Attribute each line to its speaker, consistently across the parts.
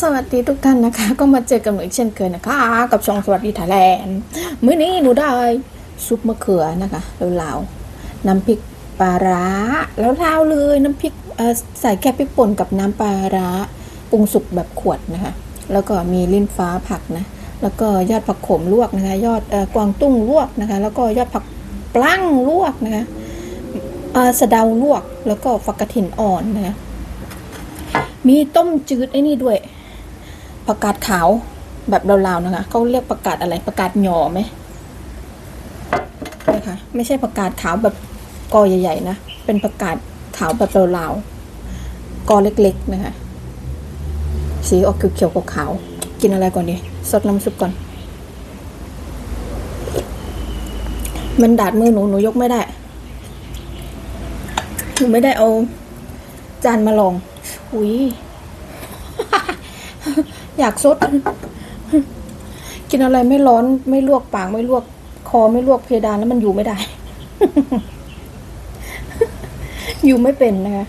Speaker 1: สวัสดีทุกท่านนะคะ ก็มาเจอกันเหมือนเช่นเคยนะคะ กับช่องสวัสดีไทยแลนด์มื้อนี้หนูได้ซุปมะเขือนะคะลาวๆน้ำพริกปลาร้าแล้วเล่าเลยน้ำพริกใส่แค่พริกป่นกับน้ำปลาร้าปรุงสุกแบบขวดนะคะ แล้วก็มีลิ้นฟ้าผักนะแล้วก็ยอดผักโขมลวกนะคะ ยอดอกวางตุ้งลวกนะคะ แล้วก็ยอดผักปลั้งลวกนะคะสะเดาลวกแล้วก็ฟักกระถินอ่อนนะคะ มีต้มจืดไอ้นี่ด้วยผักกาดขาวแบบลาวๆนะคะเขาเรียกผักกาดอะไรผักกาดหย่อไหมนะคะไม่ใช่ผักกาดขาวแบบกอใหญ่ๆนะเป็นผักกาดขาวแบบลาวๆกอเล็กๆนะคะสีออกเขียวๆขาวๆกินอะไรก่อนดีสดน้ำซุปก่อน มันดาดมือหนูหนูยกไม่ได้หนูไม่ได้เอาจานมาลอง อุ้ย อยากซด กินอะไรไม่ร้อนไม่ลวกปากไม่ลวก คอไม่ลวกเพดานแล้วมันอยู่ไม่ได้ อยู่ไม่เป็นนะคะ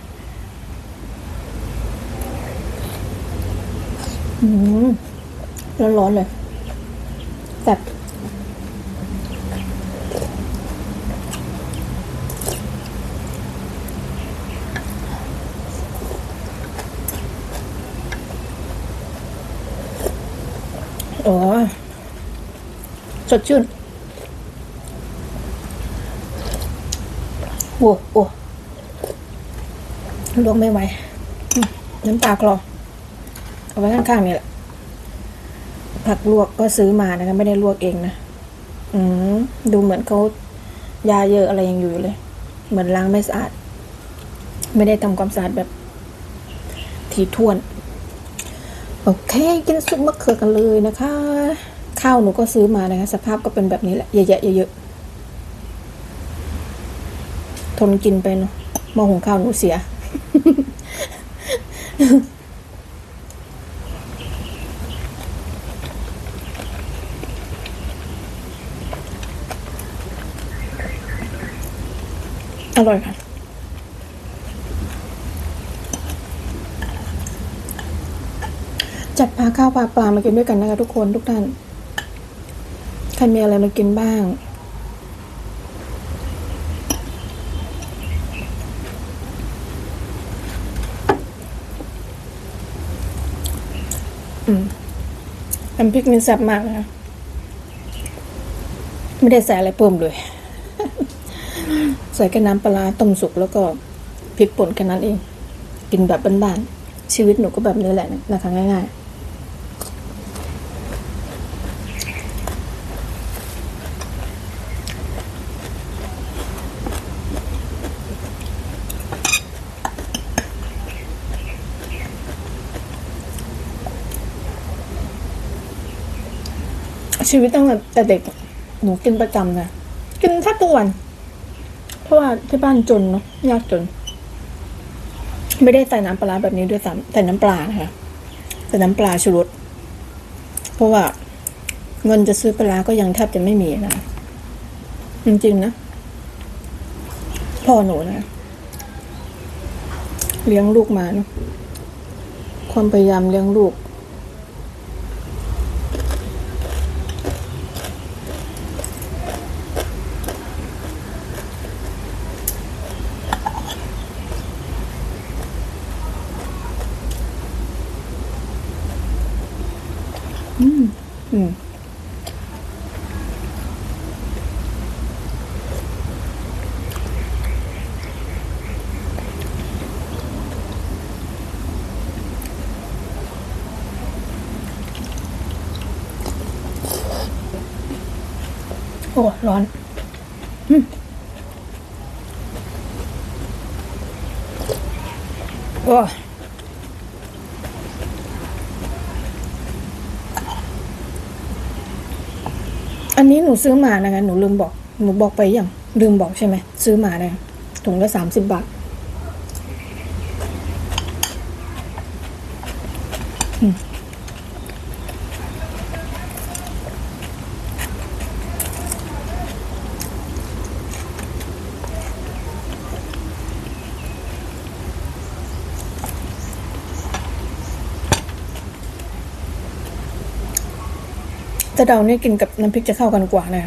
Speaker 1: อืมร้อนๆเลยแบบโอ้ยส ดชื่นโอ้โอ้ลวกไม่ไหวน้ำปลากรอเอาไว้ข้างๆนี่แหละผักลวกก็ซื้อมานะคะไม่ได้ลวกเองนะอืมดูเหมือนเขายาเยอะอะไรยังอยู่เลย เหมือนล้างไม่สะอาด ไม่ได้ทำความสะอาดแบบถี่ถ้วน โอเค กินซุปมะเขือกันเลยนะคะ ข้าวหนูก็ซื้อมานะคะสภาพก็เป็นแบบนี้แหละเยอะๆเยอะๆทนกินไปเนาะมอหุงข้าวหนูเสีย อร่อยค่ะจัดพาข้าวปลาปลามากินด้วยกันนะคะทุกคนทุกท่าน รมีอะไรมากินบ้าง อืมน้ำพริกนี่แซ่บมากนะคะไม่ได้ใส่อะไรเพิ่มเลย ใส่แค่น้ำปลาต้มสุกแล้วก็พริกป่นแค่นั้นเอง กินแบบบ้านๆชีวิตหนูก็แบบนี้แหละนะคะง่าย ๆ ชีวิตตั้งแต่เด็กหนูกินประจำนะกินแทบทุกวัน เพราะว่าที่บ้านจนเนาะยากจน ไม่ได้ใส่น้ำปลาแบบนี้ด้วยซ้ำใส่น้ำปลานะคะใส่น้ำปลาชูรสเพราะว่าเงินจะซื้อปลาก็ยังแทบจะไม่มีนะจริงๆนะพ่อหนูนะเลี้ยงลูกมานะความพยายามเลี้ยงลูก อืมโอ้ ร้อนอืมโอ้ อันนี้หนูซื้อมานะคะ หนูลืมบอก หนูบอกไปอย่างลืมบอกใช่ไหม ซื้อมานะคะถุงละสามสิบบาท แต่เดาเนี่ยกินกับน้ำพริกจะเข้ากันกว่านะ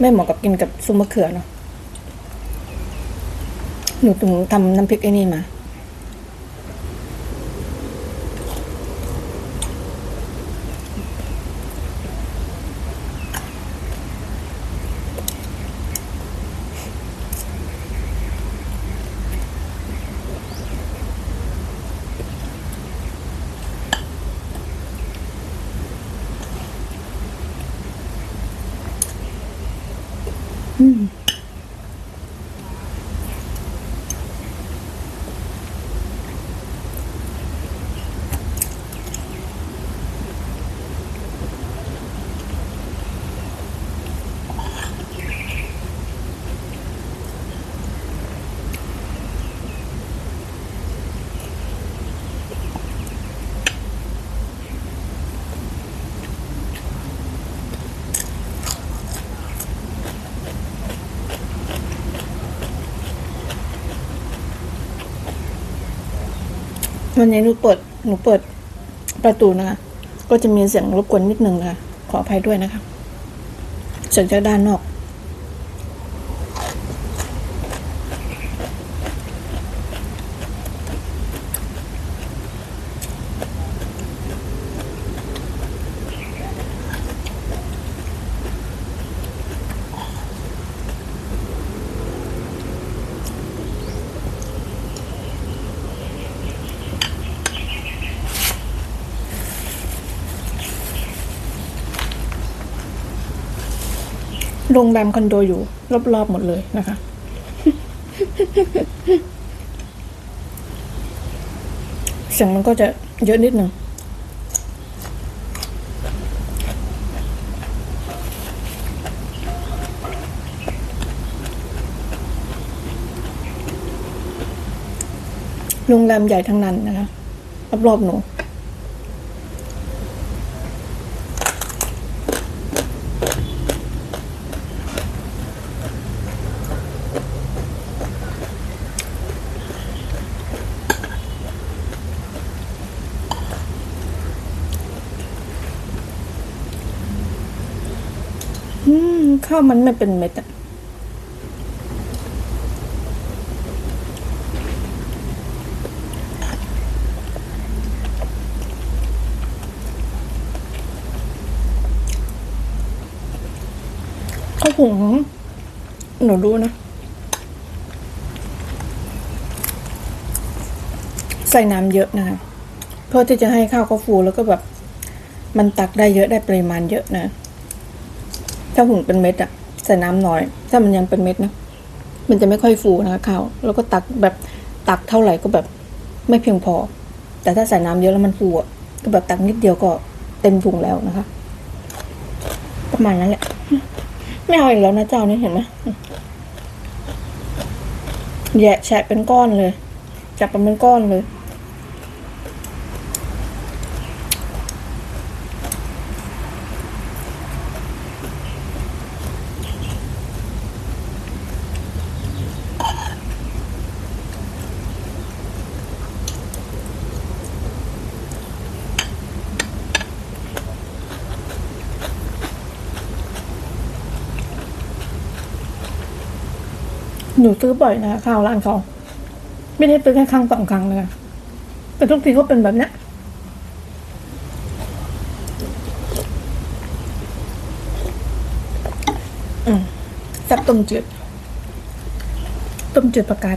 Speaker 1: ไม่เหมาะกับกินกับซุปมะเขือเนาะหนูถึงทำน้ำพริกไอ้นี่มา วันนี้หนูเปิดหนูเปิดประตูนะคะ ก็จะมีเสียงรบกวนนิดนึงค่ะ ขออภัยด้วยนะคะเสียงจากด้านนอก โรงแรมคอนโดอยู่รอบๆหมดเลยนะคะ เสียงมันก็จะเยอะนิดหนึ่งโรงแรมใหญ่ทั้งนั้นนะคะรอบๆหนู อืม ข้าวมันไม่เป็นเม็ดอะข้าวหุงหนูรู้นะ ใส่น้ำเยอะนะคะเพื่อที่จะให้ข้าวเขาฟูแล้วก็แบบ มันตักได้เยอะได้ปริมาณเยอะนะ ถ้าหุงเป็นเม็ดอะใส่น้ำน้อย ถ้ามันยังเป็นเม็ดนะ มันจะไม่ค่อยฟูนะคะข้าว แล้วก็ตักแบบตักเท่าไหร่ก็แบบไม่เพียงพอ แต่ถ้าใส่น้ำเยอะแล้วมันฟูอะก็แบบตักนิดเดียวก็เต็มถุงแล้วนะคะ ประมาณนั้นแหละ ไม่เอาอีกแล้วนะเจ้านี่เห็นไหมแยะแฉะเป็นก้อนเลย จับเป็นก้อนเลย หนูซื้อบ่อยนะข้าวร้านเขาไม่ได้ซื้อแค่ครั้งสองครั้งเลยแต่ทุกทีก็เป็นแบบเนี้ยแซ่บต้มจืดต้มจืดประกาศ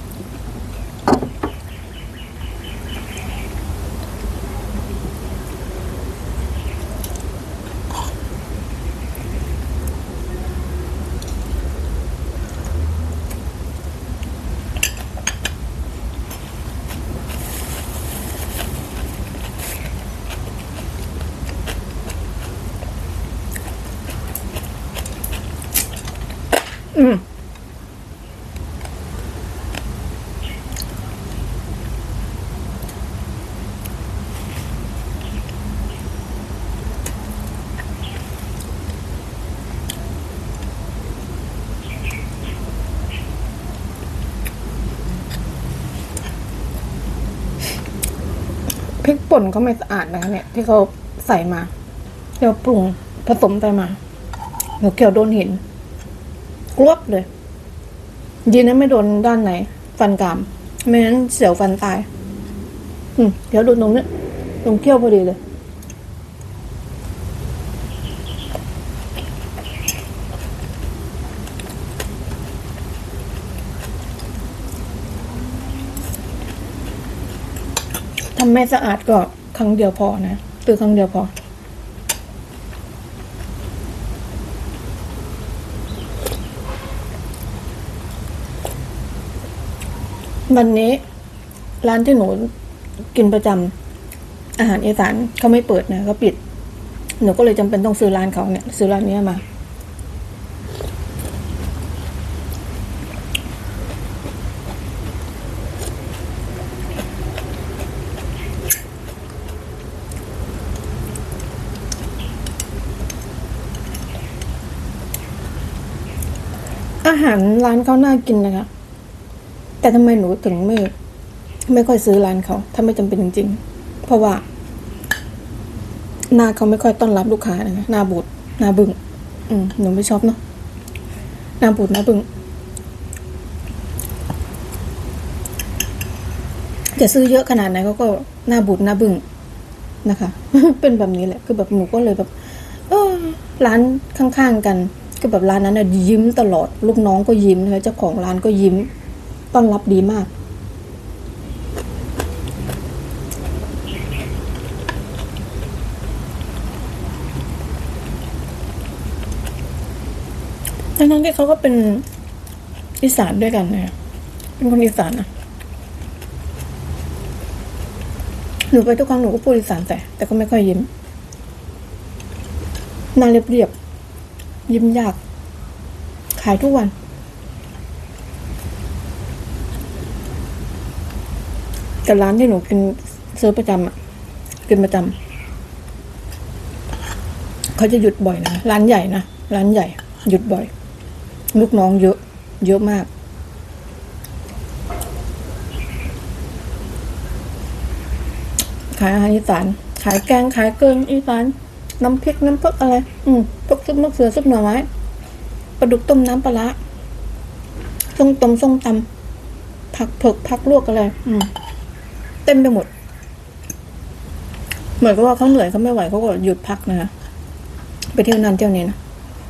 Speaker 1: ป่นก็ไม่สะอาดนะคะเนี่ย ที่เขาใส่มาเดี๋ยวปรุงผสมไปมาหนูเกี่ยวโดนหินกรวบเลยยีนันไม่โดนด้านไหน ฟันกรามไม่งั้นเสียวฟันตาย อืมเดี๋ยวโดนตรงนี้ตรงเขี้ยวพอดีเลย ทำไม่สะอาดก็ครั้งเดียวพอนะคือครั้งเดียวพอ วันนี้ร้านที่หนูกินประจำอาหารอีสานเขาไม่เปิดนะเขาปิด หนูก็เลยจำเป็นต้องซื้อร้านเขาเนี่ย ซื้อร้านนี้มา หารร้านเขาน่ากินนะคะ แต่ทำไมหนูถึงไม่ ไม่ค่อยซื้อร้านเขาถ้าไม่จำเป็นจริง ๆ เพราะว่าหน้าเขาไม่ค่อยต้อนรับลูกค้านะคะหน้าบูดหน้าบึง้งอืมหนูไม่ชอบเนาะหน้าบูดหน้าบึง้งจะซื้อเยอะขนาดไหนเขาก็หน้าบูดหน้าบึ้งนะคะ เป็นแบบนี้แหละ คือแบบหนูก็เลยแบบ เออร้านข้างๆกัน ก็แบบร้านนั้นน่ะยิ้มตลอด ลูกน้องก็ยิ้มนะคะเจ้าของร้านก็ยิ้ม ต้อนรับดีมาก ทั้งที่เขาก็เป็นอีสานด้วยกันเนะเป็นคนอีสานนะหนูไปทุกครั้งหนูก็พูดอีสานแต่แต่ก็ไม่ค่อยยิ้มน้าเรียบๆยิ้ ยิ้มยาก ขายทุกวัน แต่ร้านที่หนูกินซื้อประจำอะ กินประจำเขาจะหยุดบ่อยนะ ร้านใหญ่นะ ร้านใหญ่ หยุดบ่อย ลูกน้องเยอะ เยอะมากขายอาหารอีสาน ขายแกง ขายเกินอีสาน น้ำพริกน้ำพริกอะไร อืมพวกซุปมะเขือซุปหน่อไม้ปลาดุกต้มน้ำปลาส้มตำส้มตำผักเผือกผักลวกอะไรอืมเต็มไปหมด เหมือนกับว่าเขาเหนื่อยเขาไม่ไหวเขาก็หยุดพักนะคะไปเที่ยวนั่นเที่ยวนี้นะ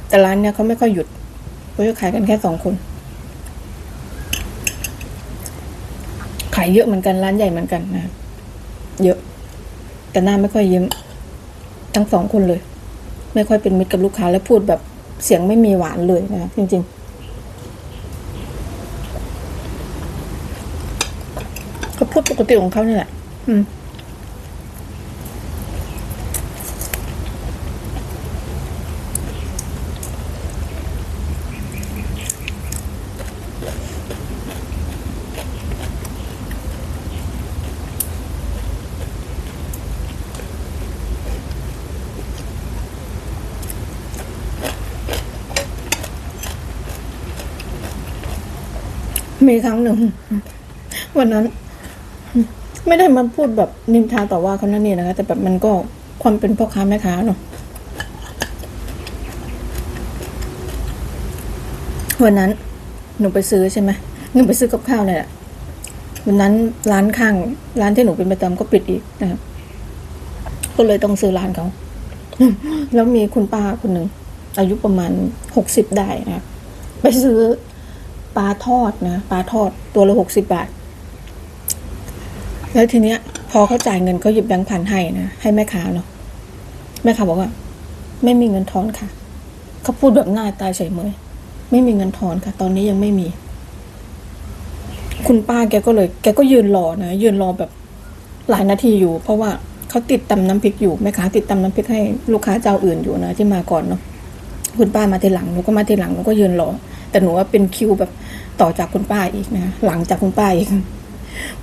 Speaker 1: แต่ร้านเนี้ยเขาไม่ค่อยหยุดเขาจะขายกันแค่สองคน ขายเยอะเหมือนกันร้านใหญ่เหมือนกันนะ เยอะ แต่หน้าไม่ค่อยยิ้ม ทั้งสองคนเลย ไม่ค่อยเป็นมิตรกับลูกค้าและพูดแบบเสียงไม่มีหวานเลยนะจริง ๆ เขาพูดปกติของเขาเนี่ยแหละอืม มีครั้งหนึ่ง วันนั้น ไม่ได้มาพูดแบบนินทาต่อว่าเขานั่นนี่นะคะ แต่แบบมันก็ความเป็นพ่อค้าแม่ค้าเนาะวันนั้น หนูไปซื้อใช่ไหมหนูไปซื้อกับข้าวเนี่ยแหละวันนั้นร้านข้าง ร้านที่หนูเป็นประจำก็ปิดอีกนะครับก็เลยต้องซื้อร้านเขาแล้วมีคุณป้าคนหนึ่งอายุประมาณหกสิบได้นะครับไปซื้อ ปลาทอดนะปลาทอดตัวละหกสิบบาท แล้วทีเนี้ย พอเขาจ่ายเงินเขาหยิบแบงค์พันให้นะให้แม่ค้าเนาะแม่ค้าบอกว่า ไม่มีเงินทอนค่ะเขาพูดแบบหน้าตายเฉยเมยไม่มีเงินทอนค่ะ ตอนนี้ยังไม่มี คุณป้าแกก็เลย แกก็ยืนรอนะยืนรอแบบหลายนาทีอยู่ เพราะว่าเขาติดตำน้ำพริกอยู่แม่ค้าติดตำน้ำพริกให้ลูกค้าเจ้าอื่นอยู่นะที่มาก่อนเนาะ คุณป้ามาทีหลังหนูก็มาทีหลังหนูก็ยืนรอแต่หนูว่าเป็นคิวแบบต่อจากคุณป้าอีกนะหลังจากคุณป้าอีก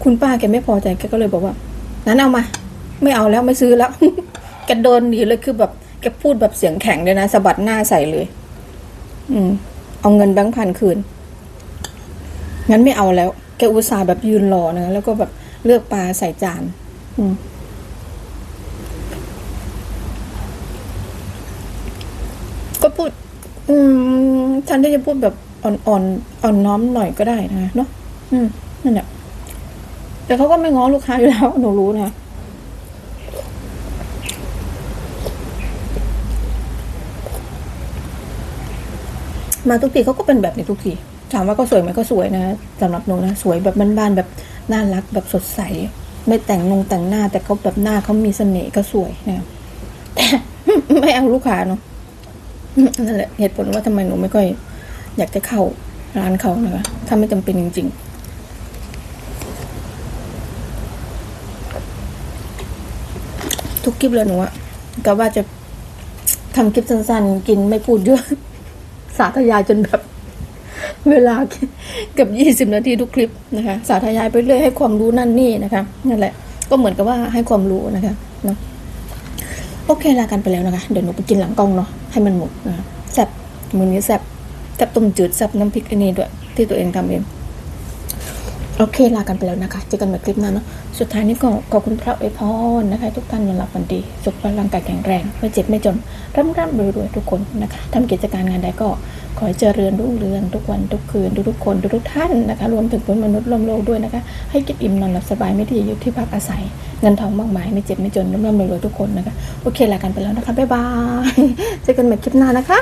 Speaker 1: คุณป้าแกไม่พอใจแกก็เลยบอกว่านั้นเอามา ไม่เอาแล้วไม่ซื้อแล้วแกโดนหนีเลยคือแบบแกพูดแบบเสียงแข็งเลยนะสะบัดหน้าใส่เลย อืม เอาเงินแบงค์พันคืนงั้นไม่เอาแล้ว แกอุตส่าห์แบบยืนรอนะแล้วก็แบบเลือกปลาใส่จาน อืม พูด อืมฉันที่จะพูดแบบอ่อนอ่อนอ่อนน้อมหน่อยก็ได้นะเนาะอืมนั่นแหละแต่เขาก็ไม่ง้อลูกค้าอยู่แล้วหนูรู้นะมาทุกทีเขาก็เป็นแบบนี้ทุกทีถามว่าก็สวยไหมก็สวยนะสำหรับหนูนะสวยแบบบ้านๆแบบน่ารักแบบสดใส ไม่แต่งนงแต่งหน้า แต่เขาแบบหน้าเขามีเสน่ห์ก็สวยนะแต่ไม่เอาลูกค้าเนาะ นั่นแหละเหตุผลว่าทำไมหนูไม่ค่อย อยากจะเข้าร้านเขานะคะถ้าไม่จำเป็นจริงๆทุกคลิปเลยหนูอะก็ว่าจะทำคลิปสั้นๆ กินไม่พูดเยอะ สาธยายจนแบบ เวลาเกือบยี่สิบนาทีทุกคลิปนะคะ สาธยายไปเรื่อยให้ความรู้นั่นนี่นะคะนั่นแหละ ก็เหมือนกับว่าให้ความรู้นะคะเนาะโอเคลากันไปแล้วนะคะ เดี๋ยวหนูไปกินหลังกล้องเนาะ ให้มันหมดนะแซ่บมือนี้แซ่บแซ่บต้มจืดแซ่บน้ำพริกอันนี้ด้วยที่ตัวเองทำเองโอเคลากันไปแล้วนะคะ เจอกันใหม่คลิปหน้าเนาะ สุดท้ายนี้ก็ขอบคุณพระอวยพรนะคะ ทุกท่านนอนหลับฝันดี สุขภาพร่างกายแข็งแรง ไม่เจ็บไม่จนร่ำร่ำรวยรวยทุกคนนะคะทำกิจการงานใดก็ ขอให้เจริญรุ่งเรืองทุกวันทุกคืนทุกๆคนทุกๆท่านนะคะ รวมถึงเพื่อนมนุษย์ร่วมโลกด้วยนะคะ ให้กินอิ่มนอนหลับสบายไม่ดีอยู่ที่พักอาศัย เงินทองมากมายไม่เจ็บไม่จนร่ำร่ำรวยรวยทุกคนนะคะ โอเคลากันไปแล้วนะคะบ๊ายบายเจอกันใหม่คลิปหน้านะคะ